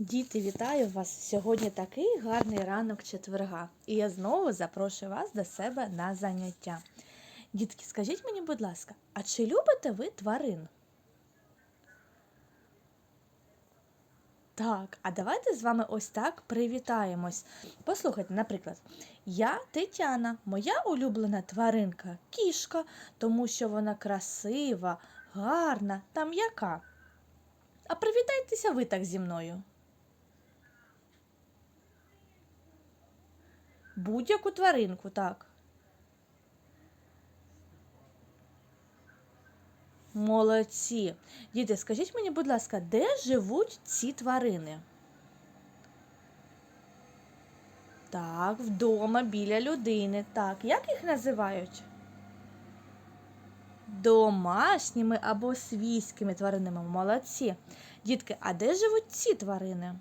Діти, вітаю вас! Сьогодні такий гарний ранок четверга, і я знову запрошую вас до себе на заняття. Дітки, скажіть мені, будь ласка, а чи любите ви тварин? Так, а давайте з вами ось так привітаємось. Послухайте, наприклад, я Тетяна, моя улюблена тваринка кішка, тому що вона красива, гарна та м'яка. А привітайтеся ви так зі мною. Будь-яку тваринку, так. Молодці. Діти, скажіть мені, будь ласка, де живуть ці тварини? Так, вдома біля людини. Так, як їх називають? Домашніми або свійськими тваринами. Молодці. Дітки, а де живуть ці тварини?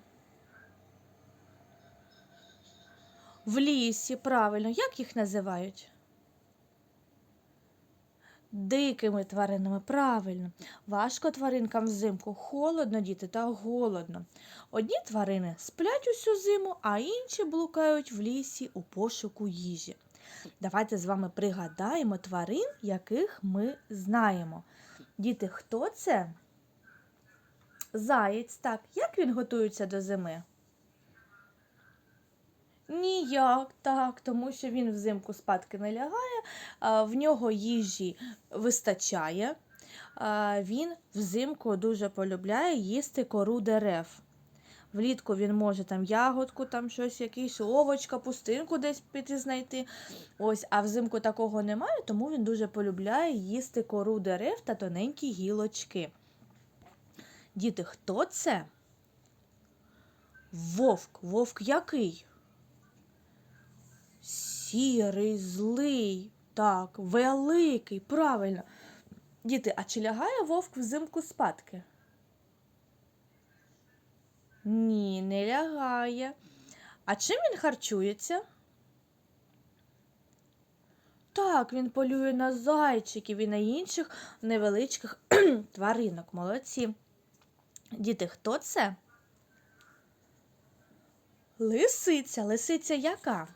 В лісі, правильно, як їх називають? Дикими тваринами, правильно. Важко тваринкам взимку, холодно, діти, та голодно. Одні тварини сплять усю зиму, а інші блукають в лісі у пошуку їжі. Давайте з вами пригадаємо тварин, яких ми знаємо. Діти, хто це? Заєць, так. Як він готується до зими? Ніяк, так, тому що він взимку спадки не лягає, в нього їжі вистачає. Він взимку дуже полюбляє їсти кору дерев. Влітку він може там ягодку, там щось, якийсь овоч, капустинку десь піти знайти. Ось, а взимку такого немає, тому він дуже полюбляє їсти кору дерев та тоненькі гілочки. Діти, хто це? Вовк. Вовк який? Сірий, злий, так, великий, правильно. Діти, а чи лягає вовк взимку спадки? Ні, не лягає. А чим він харчується? Так, він полює на зайчиків і на інших невеличких тваринок. Молодці. Діти, хто це? Лисиця. Лисиця яка?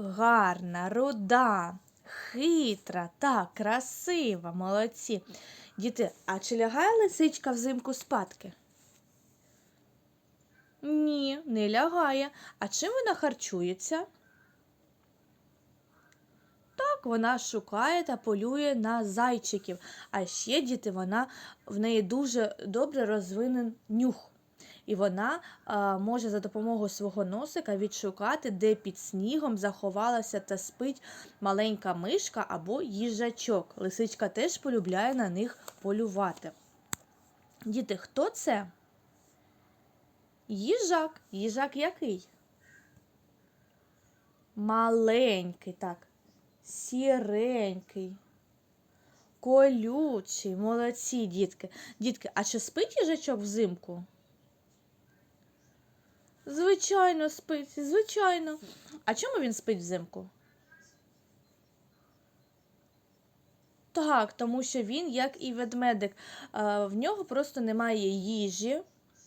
Гарна, руда, хитра, так, красива, молодці. Діти, а чи лягає лисичка взимку спадки? Ні, не лягає. А чим вона харчується? Так, вона шукає та полює на зайчиків. А ще, діти, вона в неї дуже добре розвинен нюх. І вона може за допомогою свого носика відшукати, де під снігом заховалася та спить маленька мишка або їжачок. Лисичка теж полюбляє на них полювати. Діти, хто це? Їжак. Їжак який? Маленький, так. Сіренький. Колючий, молодці, дітки. Дітки, а чи спить їжачок взимку? Звичайно, спить, звичайно. А чому він спить взимку? Так, тому що він, як і ведмедик, е, в нього просто немає їжі,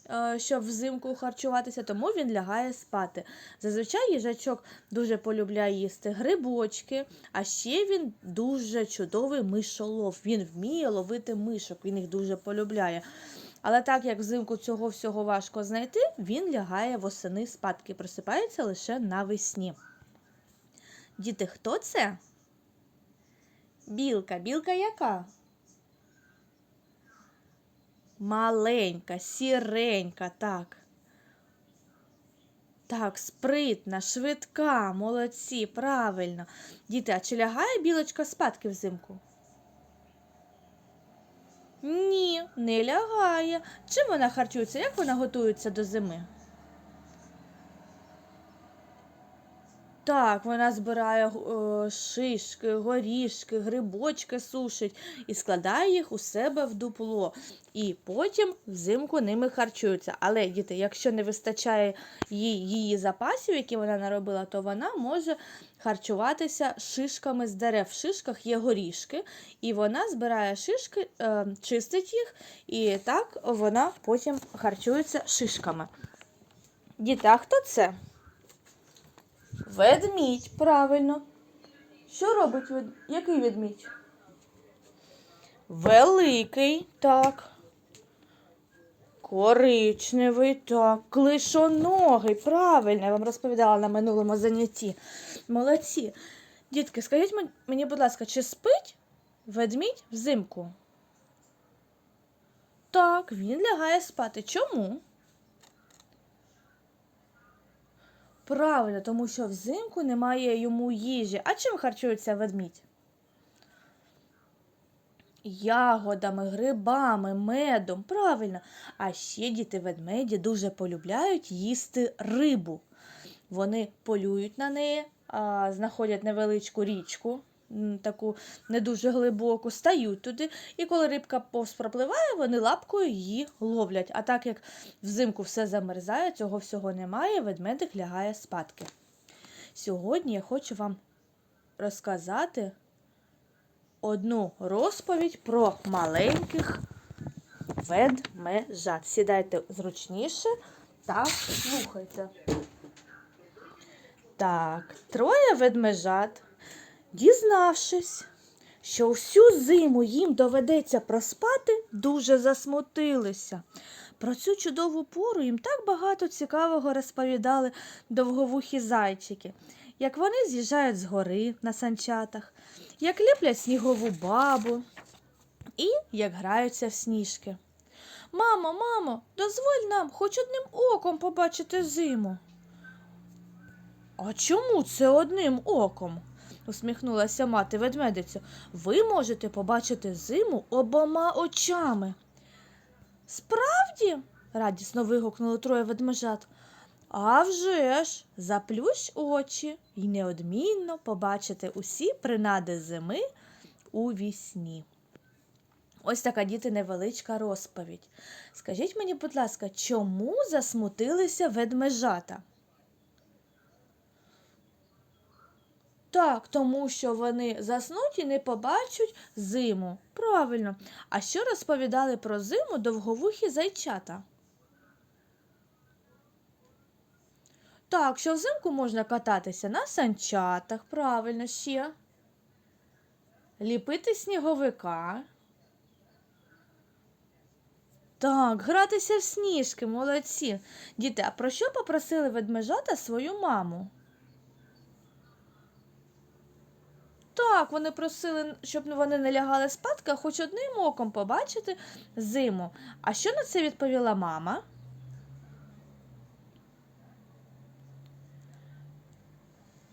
е, щоб взимку харчуватися, тому він лягає спати. Зазвичай їжачок дуже полюбляє їсти грибочки, а ще він дуже чудовий мишолов. Він вміє ловити мишок, він їх дуже полюбляє. Але так як взимку цього всього важко знайти, він лягає восени спадки, просипається лише навесні. Діти, хто це? Білка. Білка яка? Маленька, сіренька, так. Так, спритна, швидка, молодці, правильно. Діти, а чи лягає білочка спадки взимку? Ні, не лягає. Чим вона харчується? Як вона готується до зими? Так, вона збирає е, шишки, горішки, грибочки сушить і складає їх у себе в дупло. І потім взимку ними харчуються. Але, діти, якщо не вистачає їй її запасів, які вона наробила, то вона може харчуватися шишками з дерев. В шишках є горішки, і вона збирає шишки, е, чистить їх, і так вона потім харчується шишками. Діти, а хто це? Ведмідь, правильно. Що робить вед... який ведмідь? Великий, так. Коричневий, так. Клишоногий, правильно, я вам розповідала на минулому занятті. Молодці. Дітки, скажіть мені, будь ласка, чи спить ведмідь взимку? Так, він лягає спати. Чому? Правильно, тому що взимку немає йому їжі. А чим харчується ведмідь? Ягодами, грибами, медом. Правильно. А ще діти ведмеді дуже полюбляють їсти рибу. Вони полюють на неї, знаходять невеличку річку, таку не дуже глибоку, стають туди, і коли рибка повз пропливає, вони лапкою її ловлять. А так як взимку все замерзає, цього всього немає, ведмедик лягає спадки. Сьогодні я хочу вам розказати одну розповідь про маленьких ведмежат. Сідайте зручніше та слухайте. Так, троє ведмежат, дізнавшись, що всю зиму їм доведеться проспати, дуже засмутилися. Про цю чудову пору їм так багато цікавого розповідали довговухі зайчики, як вони з'їжджають з гори на санчатах, як ліплять снігову бабу і як граються в сніжки. Мамо, мамо, дозволь нам хоч одним оком побачити зиму. А чому це одним оком? Усміхнулася мати ведмедицю. Ви можете побачити зиму обома очами. Справді? радісно вигукнули троє ведмежат. «А вже ж, заплющ очі і неодмінно побачите усі принади зими у вісні. Ось така діти невеличка розповідь. Скажіть мені, будь ласка, чому засмутилися ведмежата? Так, тому що вони заснуть і не побачать зиму. Правильно. А що розповідали про зиму довговухі зайчата? Так, що взимку можна кататися на санчатах, правильно ще. Ліпити сніговика. Так, гратися в сніжки, молодці. Діти, а про що попросили ведмежата свою маму? Так, вони просили, щоб вони не лягали спадки, а хоч одним оком побачити зиму. А що на це відповіла мама?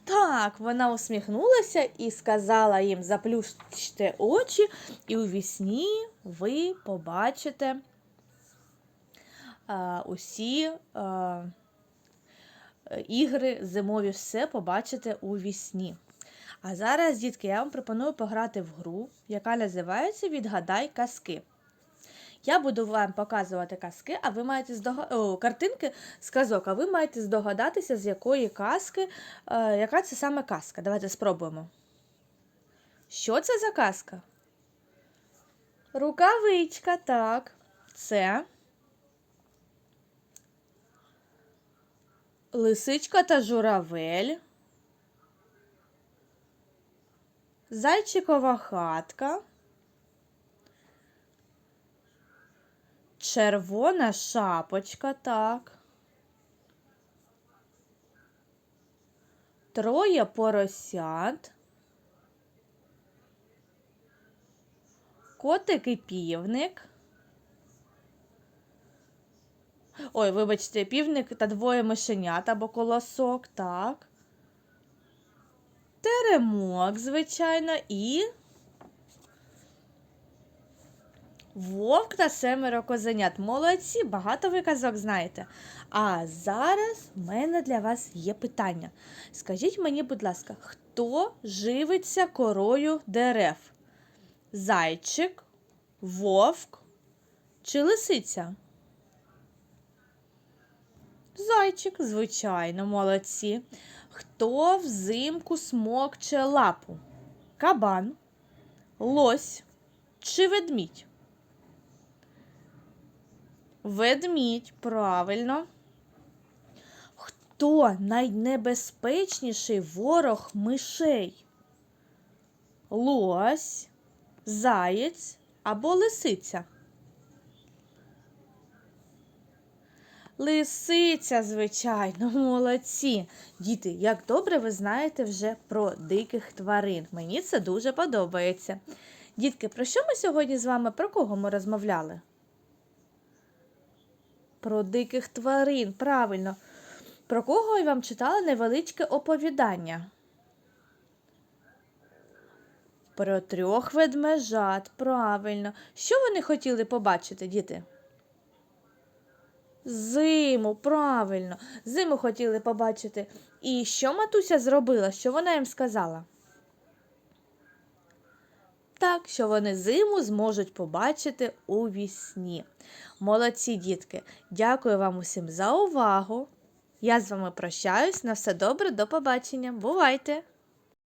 Так, вона усміхнулася і сказала їм заплющте очі, і у вісні ви побачите а, усі а, ігри зимові, все побачите у вісні. А зараз, дітки, я вам пропоную пограти в гру, яка називається Відгадай казки. Я буду вам показувати казки, а ви маєте здогад... О, картинки з казок, а ви маєте здогадатися, з якої казки, е, яка це саме казка. Давайте спробуємо. Що це за казка? Рукавичка, так. Це. Лисичка та журавель. Зайчикова хатка. Червона шапочка, так. Троє поросят. Котик і півник. Ой, вибачте, півник та двоє мишенят або колосок, так. Теремок, звичайно, і Вовк та семеро козенят. Молодці, багато ви казок знаєте. А зараз в мене для вас є питання. Скажіть мені, будь ласка, хто живиться корою дерев? Зайчик, вовк чи лисиця? Зайчик, звичайно, молодці. Хто взимку смокче лапу? Кабан, лось чи ведмідь? Ведмідь, правильно. Хто найнебезпечніший ворог мишей? Лось, заєць або лисиця? Лисиця, звичайно, молодці. Діти, як добре ви знаєте вже про диких тварин. Мені це дуже подобається. Дітки, про що ми сьогодні з вами про кого ми розмовляли? Про диких тварин, правильно. Про кого я вам читала невеличке оповідання? Про трьох ведмежат, правильно. Що вони хотіли побачити, діти? Зиму, правильно. Зиму хотіли побачити. І що матуся зробила? Що вона їм сказала? Так, що вони зиму зможуть побачити у вісні. Молодці, дітки! Дякую вам усім за увагу. Я з вами прощаюсь. На все добре, до побачення. Бувайте!